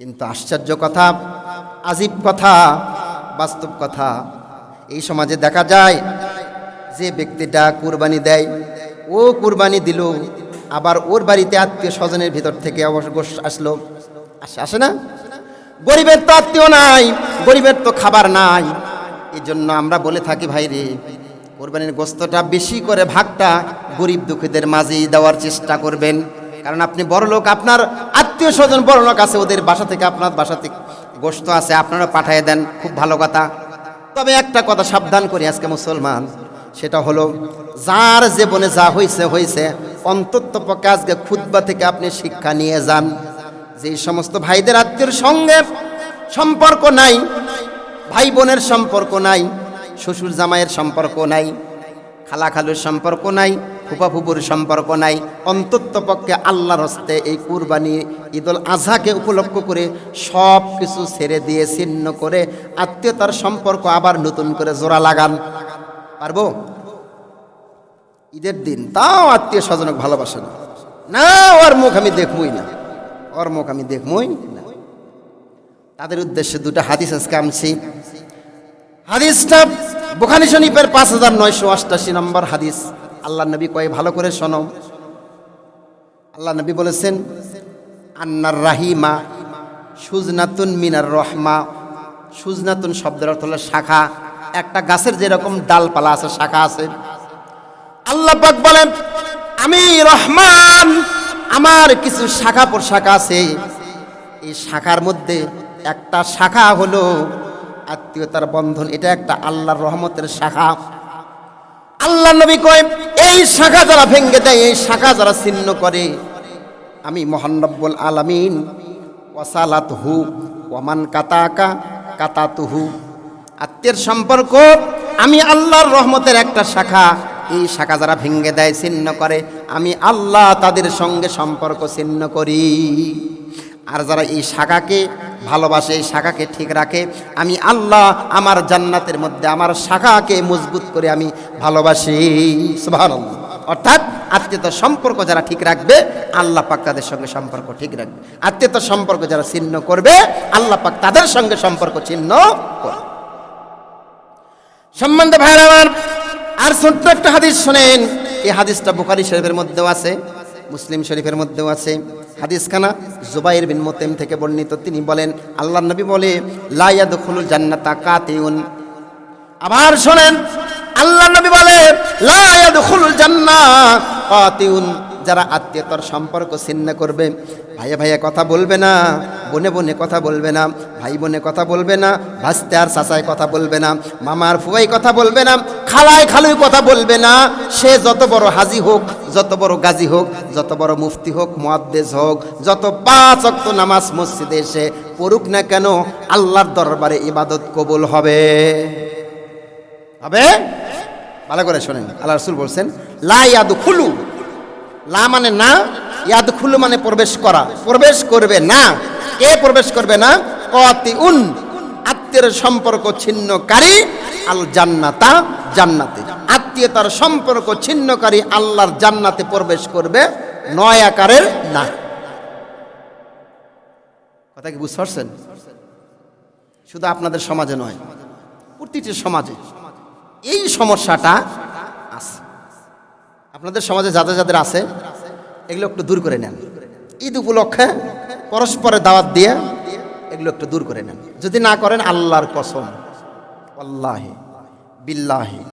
কিন্তু আশ্চর্য কথা, আজীব কথা, বাস্তব কথা। এই সমাজে দেখা যায়, যে ব্যক্তিটা কুরবানি দেয়, ও কুরবানি দিল, আবার ওর বাড়িতে আত্মীয় স্বজনের ভিতর থেকে অবশ্য আসলো। আসে আসে না? গরিবের তো আত্মীয় নাই, গরিবের তো খাবার নাই। এই জন্য আমরা বলে থাকি, ভাই রে, কোরবানির গোস্তটা বেশি করে ভাগটা গরিব দুঃখীদের মাঝেই দেওয়ার চেষ্টা করবেন। কারণ আপনি বড় লোক, আপনার আত্মীয় স্বজন বড় লোক আছে, ওদের বাসা থেকে আপনার বাসা থেকে গোস্ত আছে, আপনারা পাঠিয়ে দেন, খুব ভালো কথা। তবে একটা কথা সাবধান করি আজকে মুসলমান, সেটা হলো যার জীবনে যা হয়েছে হয়েছে অন্তত পক্ষে আজকে খুদ্া থেকে আপনি শিক্ষা নিয়ে যান। যে সমস্ত ভাইদের আত্মীয়র সঙ্গে সম্পর্ক নাই ভাই বোনের সম্পর্ক নাই শ্বশুর জামাইয়ের সম্পর্ক নাই খালা খালুর সম্পর্ক নাই ফুপা ফুপুর সম্পর্ক নাই। অন্তত পক্ষে আল্লাহর হস্তে এই কুরবানি ঈদুল আজহাকে উপলক্ষ করে সব কিছু ছেড়ে দিয়ে ছিন্ন করে আত্মীয়তার সম্পর্ক আবার নতুন করে জোড়া লাগান। পারব? ঈদের দিন, তাও আত্মীয় স্বজনক ভালোবাসে না। ওর মুখ আমি দেখবই না। ওর মুখ আমি দেখবই না। তাদের উদ্দেশ্যে দুটো হাদিস আজকে আনছি। হাদিসটা বুখারি শরীফের পাঁচ হাজার নয়শো অষ্টাশি নম্বর হাদিস। আল্লাহ নবী কয়ে, ভালো করে শোনো। আল্লাহ নবী বলেছেন, আন্নার রাহিমা সুজনাতুন মিনার রহমা। সুজনাতুন শব্দের অর্থ হলো শাখা। একটা গাছের যেরকম ডালপালা আছে, শাখা আছে। আল্লাহ পাক বলেন, আমি রহমান, আমার কিছু শাখা প্রশাখা আছে। এই শাখার মধ্যে একটা শাখা হলো আত্মীয়তার বন্ধন। এটা একটা আল্লাহর রহমতের শাখা। আল্লাহ নবী কয়, এই শাখা যারা ভেঙ্গে দেয়, এই শাখা যারা ছিন্ন করে, আমি মহানব্বুল আলামিন ওয়াসালাত হু ওয়ামান কাতাকা কাতাতুহু। আত্মীয়ের সম্পর্ক, আমি আল্লাহর রহমতের একটা শাখা, এই শাখা যারা ভেঙ্গে দেয়, ছিন্ন করে, আমি আল্লাহ তাদের সঙ্গে সম্পর্ক ছিন্ন করি। আর যারা এই শাখাকে ভালোবাসে, এই শাখাকে ঠিক রাখে, আমি আল্লাহ আমার জান্নাতের মধ্যে, আমার শাখাকে মজবুত করে আমি ভালোবাসি অর্থাৎ আত্মীয়তার সম্পর্ক যারা ঠিক রাখবে, আল্লাহ পাক তাদের সঙ্গে সম্পর্ক ঠিক রাখবে। আত্মীয়তার সম্পর্ক যারা ছিন্ন করবে, আল্লাহ পাক তাদের সঙ্গে সম্পর্ক ছিন্ন করবে। সম্বন্ধে ভাইরা আমার, আর ছোট্ট একটা হাদিস শোনেন। এই হাদিসটা বুখারি শরীফের মধ্যেও আছে, মুসলিম শরীফের মধ্যেও আছে। হাদিসখানা জুবাইর বিন মোতেম থেকে বর্ণিত। তিনি বলেন আল্লাহ নবী বলে লাইয়াদ খুলুল জান্নাতা কাতিউন। আবার শোনেন আল্লাহ নবী বলে যারা আত্মীয়তার সম্পর্ক ছিন্ন করবে, ভাইয়া ভাইয়া কথা বলবে না, বনে বনে কথা বলবে না, ভাই বোনে কথা বলবে না, ভাস্তে আর চাচায় কথা বলবে না মামার ফুয়াই কথা বলবে না, খালায় খালুই কথা বলবে না, সে যত বড় হাজি হোক, যত বড় গাজী হোক, যত বড় মুফতি হোক, মুয়াদ্দেজ হোক, যত পাঁচ অক্ত নামাজ মসজিদে এসে পড়ুক না কেন, আল্লাহর দরবারে ইবাদত কবুল হবে। হবে? ভালো করে শোনেন, আল্লাহ রসুল বলছেন, লা ইয়াদু খুলু লা মানে না ইয়াদ খুলু মানে প্রবেশ করা। প্রবেশ করবে না। কে প্রবেশ করবে না? কতি উন আত্মীয়ের সম্পর্ক ছিন্নকারী আল জান্নাতা জান্নাতে। আত্মীয়তার সম্পর্ক ছিন্নকারী আল্লাহর জান্নাতে প্রবেশ করবে নয় আকারের না। কথা কি বুঝতে পারছেন? শুধু আপনাদের সমাজে নয়, প্রতিটি সমাজে। এই সমস্যাটা আছে। আপনাদের সমাজে যাদের যাদের আছে, এগুলো একটু দূর করে নেন। ঈদ উপলক্ষে পরস্পরের দাওয়াত দিয়ে এগুলো একটু দূর করে নেন। যদি না করেন, আল্লাহর কসম। আল্লাহে বিল্লাহে।